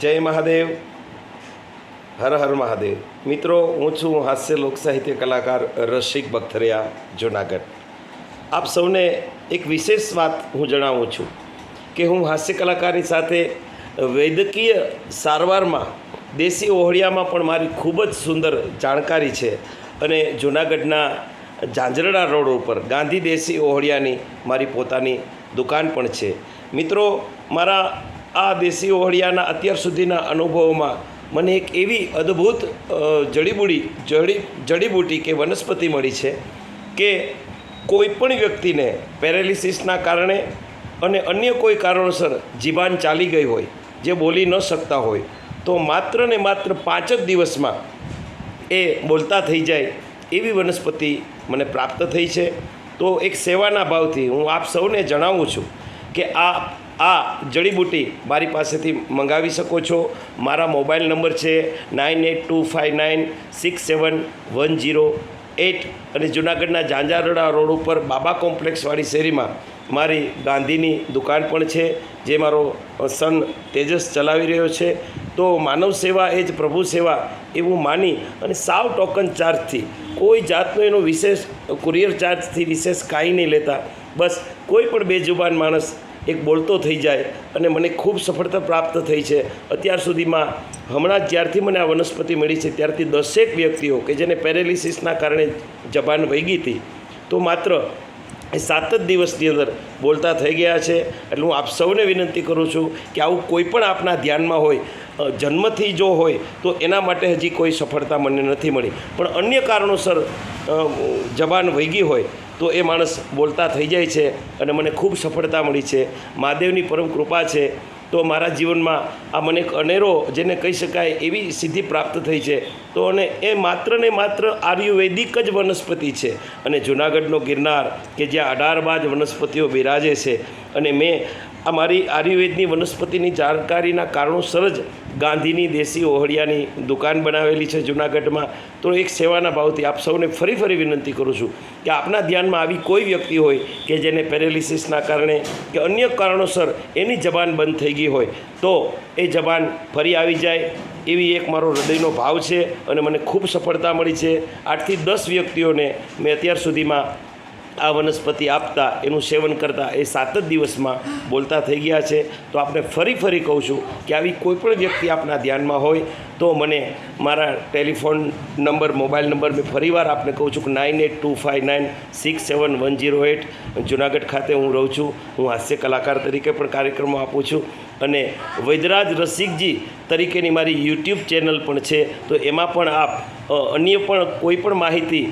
જય મહાદેવ. હર હર મહાદેવ. મિત્રો, હું છું હાસ્ય લોકસાહિત્ય કલાકાર રસિક બખતરિયા, જુનાગઢ. આપ સૌને એક વિશેષ વાત હું જણાવું છું કે હું હાસ્ય કલાકારની સાથે વૈદ્યકીય સારવારમાં, દેશી ઓહળિયામાં પણ મારી ખૂબ જ સુંદર જાણકારી છે અને જુનાગઢના ઝાંઝરડા રોડ ઉપર ગાંધી દેશી ઓહળિયાની મારી પોતાની દુકાન પણ છે. મિત્રો, મારા આ દેશી ઓહળિયાના અત્યાર સુધીના અનુભવોમાં મને એક એવી અદ્ભુત જડીબુડી, જડી, જડીબુટી કે વનસ્પતિ મળી છે કે કોઈ પણ વ્યક્તિને પેરેલિસિસના કારણે અને અન્ય કોઈ કારણોસર જીભાન ચાલી ગઈ હોય, જે બોલી ન શકતા હોય, તો માત્ર ને માત્ર પાંચ જ દિવસમાં એ બોલતા થઈ જાય એવી વનસ્પતિ મને પ્રાપ્ત થઈ છે. તો એક સેવાના ભાવથી હું આપ સૌને જણાવું છું કે આ આ જડીબુટી મારી પાસેથી મંગાવી શકો છો. મારા મોબાઈલ નંબર છે nine eight two five nine six seven one zero eight અને જુનાગઢના ઝાંઝારડા રોડ ઉપર બાબા કોમ્પ્લેક્સવાળી શેરીમાં મારી ગાંધીની દુકાન પણ છે, જે મારો સન તેજસ ચલાવી રહ્યો છે. તો માનવ સેવા એ જ પ્રભુ સેવા એવું માની અને સાવ ટોકન ચાર્જથી, કોઈ જાતનો એનો વિશેષ કુરિયર ચાર્જથી વિશેષ કાંઈ નહીં લેતા. બસ કોઈ પણ બેજુબાન માણસ એક બોલતો થઈ જાય અને મને ખૂબ સફળતા પ્રાપ્ત થઈ છે. અત્યાર સુધીમાં હમણાં જ્યારથી મને આ વનસ્પતિ મળી છે, ત્યારથી દસેક વ્યક્તિઓ કે જેને પેરેલિસિસના કારણે જબાન વહી હતી, તો માત્ર એ સાત જ દિવસની અંદર બોલતા થઈ ગયા છે. એટલે હું આપ સૌને વિનંતી કરું છું કે આવું કોઈ પણ આપના ધ્યાનમાં હોય જન્મથી જો હોય, તો એના માટે હજી કોઈ સફળતા મને નથી મળી. પણ અન્ય કારણોસર જબાન વૈગી હોય તો એ માણસ બોલતા થઈ જાય છે અને મને ખૂબ સફળતા મળી છે. મહાદેવની પરમ કૃપા છે. તો મારા જીવનમાં આ મને એક અનેરો જેને કહી શકાય એવી સિદ્ધિ પ્રાપ્ત થઈ છે. તો અને એ માત્ર ને માત્ર આયુર્વેદિક જ વનસ્પતિ છે. અને જુનાગઢનો ગિરનાર કે જ્યાં અઢાર બાજ વનસ્પતિઓ બિરાજે છે. અને મેં આ મારી આયુર્વેદની વનસ્પતિની જાણકારીના કારણોસર જ ગાંધીની દેશી ઓહળિયાની દુકાન બનાવેલી છે જુનાગઢમાં. તો એક સેવાના ભાવથી આપ સૌને ફરી ફરી વિનંતી કરું છું કે આપના ધ્યાનમાં આવી કોઈ વ્યક્તિ હોય કે જેને પેરેલિસિસના કારણે કે અન્ય કારણોસર એની જબાન બંધ થઈ ગઈ હોય, તો એ જબાન ફરી આવી જાય એવી એક મારો હૃદયનો ભાવ છે અને મને ખૂબ સફળતા મળી છે. આઠથી દસ વ્યક્તિઓને મેં અત્યાર સુધીમાં આ વનસ્પતિ આપતા, એનું સેવન કરતાં એ સાત જ દિવસમાં બોલતા થઈ ગયા છે. તો આપણે ફરી ફરી કહું છું કે આવી કોઈપણ વ્યક્તિ આપના ધ્યાનમાં હોય તો મને મારા ટેલિફોન નંબર, મોબાઈલ નંબર મેં ફરીવાર આપને કહું છું કે nine eight two five nine six seven one zero eight Junagadh ખાતે હું રહું છું. હું હાસ્ય કલાકાર તરીકે પણ કાર્યક્રમો આપું છું. અને વૈદરાજ રસિકજી તરીકેની મારી યુટ્યુબ ચેનલ પણ છે. તો એમાં પણ આપ અન્ય પણ કોઈ પણ માહિતી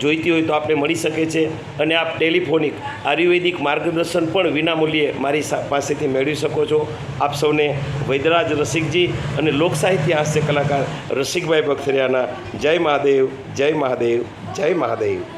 જોઈતી હોય તો આપણે મળી શકે છે. અને આપ ટેલિફોનિક, આયુર્વેદિક માર્ગદર્શન પણ વિનામૂલ્યે મારી પાસેથી મેળવી શકો છો. આપ સૌને વૈદરાજ રસિકજી અને લોકસાહિત્ય હાસ્ય કલાકાર રસિકભાઈ બખતરિયાના જય મહાદેવ જય મહાદેવ જય મહાદેવ.